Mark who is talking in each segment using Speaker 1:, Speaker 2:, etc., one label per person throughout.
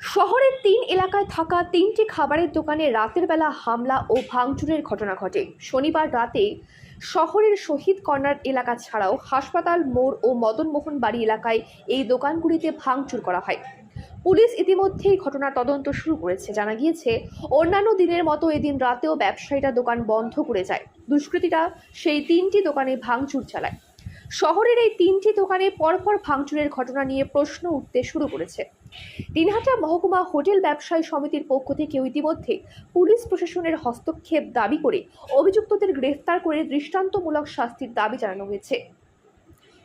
Speaker 1: শহরের তিন এলাকায় থাকা তিনটি খাবারের দোকানে রাতের বেলা হামলা ও ভাঙচুরের ঘটনা ঘটে। শনিবার রাতে শহরের শহীদ কর্নার এলাকা ছাড়াও হাসপাতাল, মোড় ও মদনমোহন বাড়ি এলাকায় এই দোকানগুলিতে ভাঙচুর করা হয়। পুলিশ ইতিমধ্যেই ঘটনার তদন্ত শুরু করেছে। জানা গিয়েছে, অন্যান্য দিনের মতো এদিন রাতেও ব্যবসায়ীরা দোকান বন্ধ করে যায়। দুষ্কৃতীরা সেই তিনটি দোকানে ভাঙচুর চালায়। শহরের এই তিনটি দোকানে পরপর ভাঙচুরের ঘটনা নিয়ে প্রশ্ন উঠতে শুরু করেছে। দিনহাটা মহকুমা হোটেল ব্যবসায়ী সমিতির পক্ষ থেকে ইতিমধ্যে পুলিশ প্রশাসনের হস্তক্ষেপ দাবি করে অভিযুক্তদের গ্রেফতার করে দৃষ্টান্তমূলক শাস্তির দাবি জানানো হয়েছে।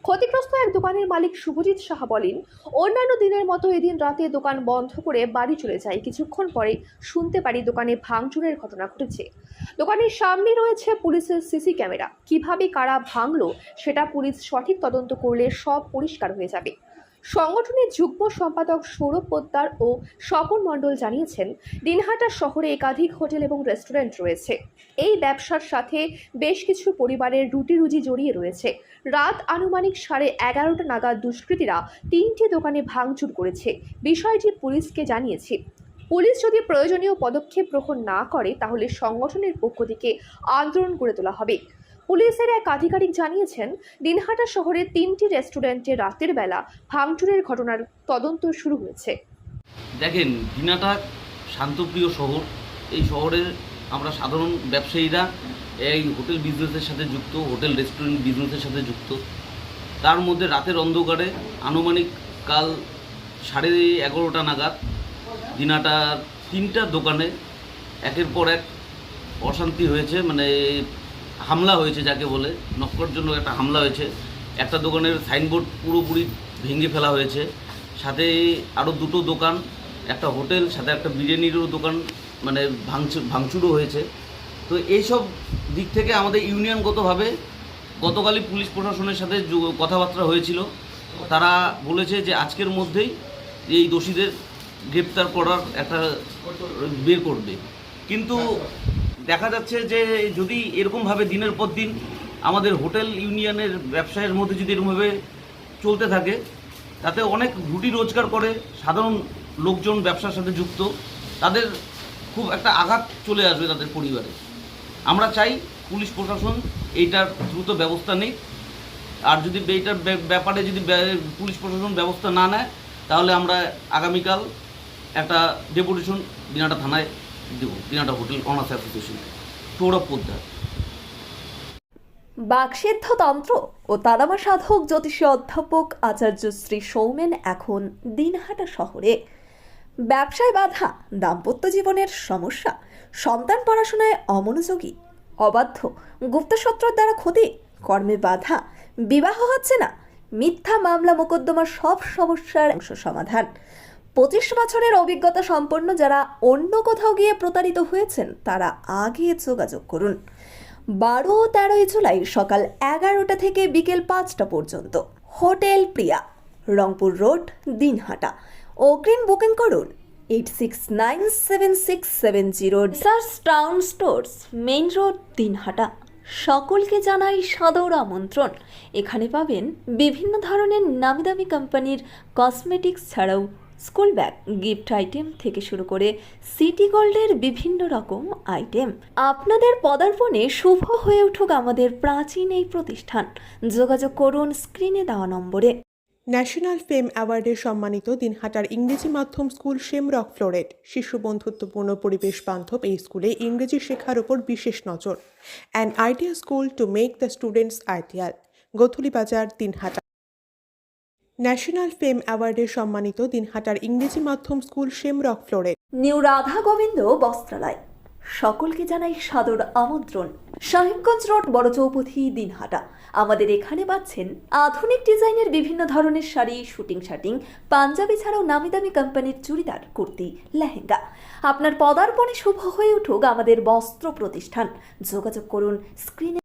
Speaker 1: ক্ষতিগ্রস্ত এক দোকানের মালিক শুভজিৎ সাহা বলেন, অন্যান্য দিনের মতো এদিন রাতে দোকান বন্ধ করে বাড়ি চলে যায়। কিছুক্ষণ পরে শুনতে পারি দোকানে ভাঙচুরের ঘটনা ঘটেছে। দোকানের সামনে রয়েছে পুলিশের সিসি ক্যামেরা। কীভাবে কারা ভাঙলো, সেটা পুলিশ সঠিক তদন্ত করলে সব পরিষ্কার হয়ে যাবে। সংগঠনের যুগ্ম সম্পাদক সৌরভ পোদ্দার ও স্বপন মণ্ডল জানিয়েছেন, দিনহাটা শহরে একাধিক হোটেল এবং রেস্টুরেন্ট রয়েছে। এই ব্যবসার সাথে বেশ কিছু পরিবারের রুটি রুজি জড়িয়ে রয়েছে। রাত আনুমানিক সাড়ে এগারোটা নাগাদ দুষ্কৃতীরা তিনটি দোকানে ভাঙচুর করেছে। বিষয়টি পুলিশকে জানিয়েছি। পুলিশ যদি প্রয়োজনীয় পদক্ষেপ গ্রহণ না করে, তাহলে সংগঠনের পক্ষ থেকে আন্দোলন করে তোলা হবে। পুলিশের এক আধিকারিক জানিয়েছেন, দিনহাটা শহরের তিনটি রেস্টুরেন্টে রাতের বেলা ভাঙচুরের ঘটনার তদন্ত শুরু হয়েছে।
Speaker 2: দেখেন দিনাটা শান্তপ্রিয় শহর। এই শহরের আমরা সাধারণ ব্যবসায়ীরা এই হোটেল বিজনেসের সাথে যুক্ত, হোটেল রেস্টুরেন্ট বিজনেসের সাথে যুক্ত। তার মধ্যে রাতের অন্ধকারে আনুমানিক কাল সাড়ে এগারোটা নাগাদ দিনাটার তিনটা দোকানে একের পর এক অশান্তি হয়েছে। মানে হামলা হয়েছে যাকে বলে নক্কর জন্য একটা হামলা হয়েছে। একটা দোকানের সাইনবোর্ড পুরোপুরি ভেঙে ফেলা হয়েছে। সাথে আরও দুটো দোকান, একটা হোটেল, সাথে একটা বিরিয়ানিরও দোকান মানে ভাঙচুর ভাঙচুরও হয়েছে। তো এইসব দিক থেকে আমাদের ইউনিয়নগতভাবে গতকালই পুলিশ প্রশাসনের সাথে কথাবার্তা হয়েছিল। তারা বলেছে যে আজকের মধ্যেই এই দোষীদের গ্রেপ্তার করার একটা বের করবে। কিন্তু দেখা যাচ্ছে যে যদি এরকমভাবে দিনের পর দিন আমাদের হোটেল ইউনিয়নের ব্যবসায়ের মধ্যে যদি এরকমভাবে চলতে থাকে, তাতে অনেক রুটি রোজগার করে সাধারণ লোকজন ব্যবসার সাথে যুক্ত, তাদের খুব একটা আঘাত চলে আসবে তাদের পরিবারে। আমরা চাই পুলিশ প্রশাসন এইটার দ্রুত ব্যবস্থা নেই আর যদি এইটার ব্যাপারে যদি পুলিশ প্রশাসন ব্যবস্থা না নেয়, তাহলে আমরা আগামীকাল একটা ডেপুটেশন দিনাটা থানায় Dinhata hotel owners association. Sourav Poddar.
Speaker 3: বাকসিদ্ধ তন্ত্র ও তাদামা সাধক জ্যোতিষী অধ্যাপক আচার্য শ্রী সৌমেন এখন দিনহাটা শহরে। ব্যবসায় বাধা, দাম্পত্য জীবনের সমস্যা, সন্তান পড়াশোনায় অমনোযোগী, অবাধ্য, গুপ্তশত্রুর দ্বারা ক্ষতি, কর্মে বাধা, বিবাহ হচ্ছে না, মিথ্যা মামলা মোকদ্দমার সব সমস্যার অংশ সমাধান। পঁচিশ বছরের অভিজ্ঞতা সম্পন্ন যারা অন্য কোথাও গিয়ে প্রতারিত হয়েছেন, তারা আগে যোগাযোগ করুন। বারো ও তেরোই জুলাই সকাল এগারোটা থেকে বিকেল পাঁচটা পর্যন্ত। Hotel Priya, Rangpur road, Dinhata. অগ্রিম বুকিং করুন eight six nine seven six seven zero SARS town stores, main road, Dinhata. সকলকে জানাই সাদর আমন্ত্রণ। এখানে পাবেন বিভিন্ন ধরনের নামি দামি কোম্পানির কসমেটিক্স ছাড়াও স্কুল ব্যাগ, গিফট আইটেম থেকে শুরু করে সিটি গোল্ডের বিভিন্ন রকম আইটেম। আপনাদের পদার্পণে শুভ হয়ে উঠুক আমাদের প্রাচীন এই প্রতিষ্ঠান। যোগাযোগ করুন স্ক্রিনে দেওয়া নম্বরে।
Speaker 4: ন্যাশনাল ফেম অ্যাওয়ার্ডে সম্মানিত দিনহাটার ইংরেজি মাধ্যম স্কুল শেমরক ফ্লোরেট, শিশু বন্ধুত্বপূর্ণ পরিবেশ বান্ধব এই স্কুলে ইংরেজি শেখার ওপর বিশেষ নজর। An idea school to make the students ideal গথুলি বাজার, দিনহাটা। ন্যাশনাল ফেম অ্যাওয়ার্ডে সম্মানিত দিনহাটার ইংরেজি মাধ্যম স্কুল শেমরক ফ্লোরে।
Speaker 3: নিউ রাধা গোবিন্দ বস্ত্রালয়। সকলকে জানাই সাদর আমন্ত্রণ। সাহেবগঞ্জ রোড, বড় চৌপথি, দিনহাটা। আমাদের এখানে পাচ্ছেন আধুনিক ডিজাইনের বিভিন্ন ধরনের শাড়ি, শুটিং, শাটিং, পাঞ্জাবি ছাড়াও নামি দামি কোম্পানির চুড়িদার, কুর্তি, লেহেঙ্গা। আপনার পদার্পণে শুভ হয়ে উঠুক আমাদের বস্ত্র প্রতিষ্ঠান। যোগাযোগ করুন স্ক্রিনে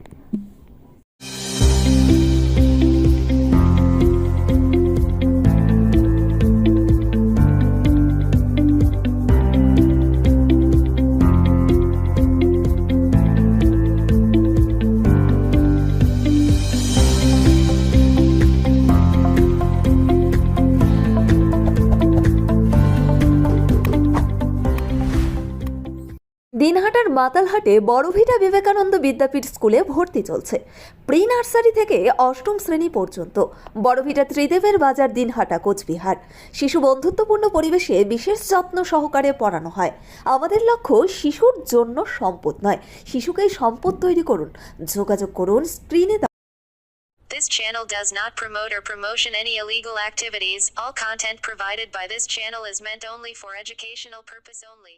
Speaker 3: মাতালহাটে বড়ভিটা বিবেকানন্দ বিদ্যাপীঠ স্কুলে ভর্তি চলছে। প্রি নার্সারি থেকে অষ্টম শ্রেণি পর্যন্ত। বড়ভিটা ত্রিদেবের বাজার দিনহাটা, কোচবিহার। শিশু বন্ধুত্বপূর্ণ পরিবেশে বিশেষ যত্ন সহকারে পড়ানো হয়। আমাদের লক্ষ্য শিশুর জন্য সম্পদ নয়। শিশুকেই সম্পদ তৈরি করুন। যোগাযোগ করুন স্ক্রিনে
Speaker 5: This channel does not promote or promotion any illegal activities. All content provided by this channel is meant only for educational purpose only.